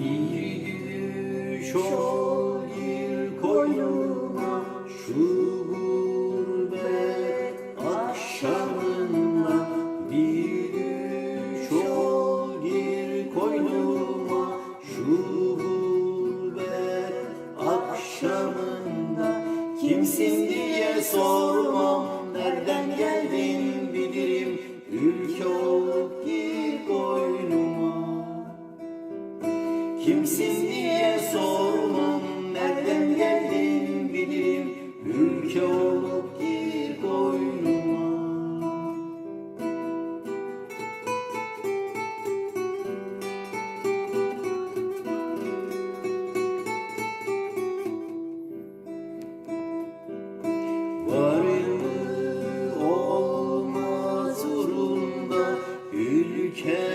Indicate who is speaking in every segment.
Speaker 1: Bir gülüş ol gir koynuma şu gurbet akşamında Bir gülüş ol gir koynuma şu gurbet akşamında Kimsin Kimsin diye sormam Nereden geldin bilirim Ülke olup gir koynuma. Var mı olmaz uğrunda Ülke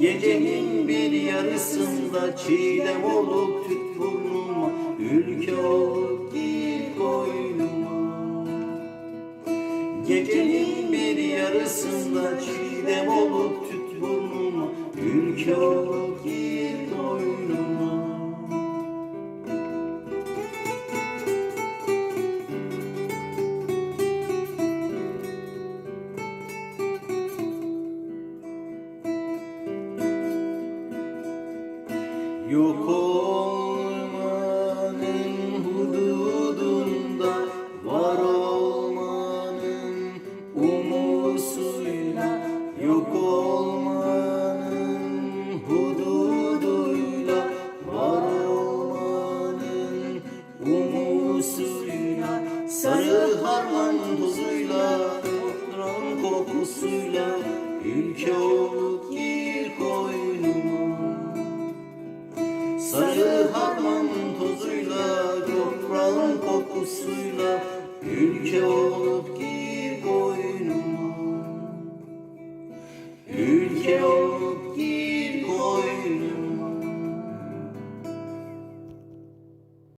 Speaker 1: Gecenin bir yarısında Çiğdem olup tüt burnuma Ülke olup gir koynuma. Gecenin bir yarısında çiğdem olup tüt burnuma Ülke olup gir koynuma Yok olmanın hududunda Var olmanın umusuyla Yok olmanın hududuyla Var olmanın umusuyla Sarı harman tozuyla Toprağın kokusuyla Ülke olup